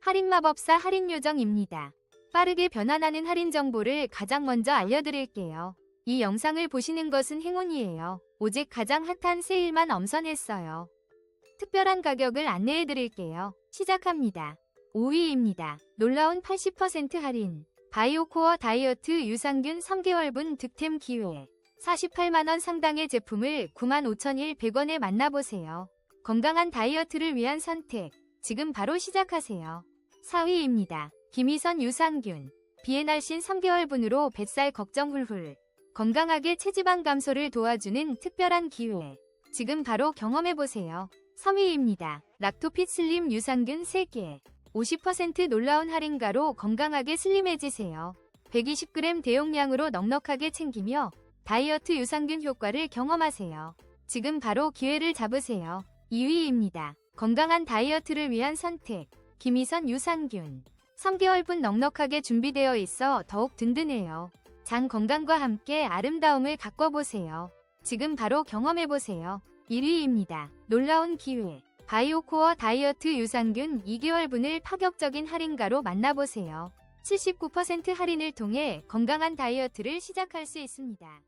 할인마법사 할인요정입니다. 빠르게 변환하는 할인 정보를 가장 먼저 알려드릴게요. 이 영상을 보시는 것은 행운이에요. 오직 가장 핫한 세일만 엄선했어요. 특별한 가격을 안내해드릴게요. 시작합니다. 5위입니다. 놀라운 80% 할인. 바이오코어 다이어트 유산균 3개월분 득템 기회. 48만원 상당의 제품을 95,100원에 만나보세요. 건강한 다이어트를 위한 선택. 지금 바로 시작하세요. 4위입니다. 김희선 유산균. 비엔알신 3개월분으로 뱃살 걱정 훌훌. 건강하게 체지방 감소를 도와주는 특별한 기회. 지금 바로 경험해보세요. 3위입니다. 락토핏 슬림 유산균 3개. 50% 놀라운 할인가로 건강하게 슬림해지세요. 120g 대용량으로 넉넉하게 챙기며 다이어트 유산균 효과를 경험하세요. 지금 바로 기회를 잡으세요. 2위입니다. 건강한 다이어트를 위한 선택. 김희선 유산균. 3개월분 넉넉하게 준비되어 있어 더욱 든든해요. 장 건강과 함께 아름다움을 가꿔보세요. 지금 바로 경험해보세요. 1위입니다. 놀라운 기회. 바이오코어 다이어트 유산균 2개월분을 파격적인 할인가로 만나보세요. 79% 할인을 통해 건강한 다이어트를 시작할 수 있습니다.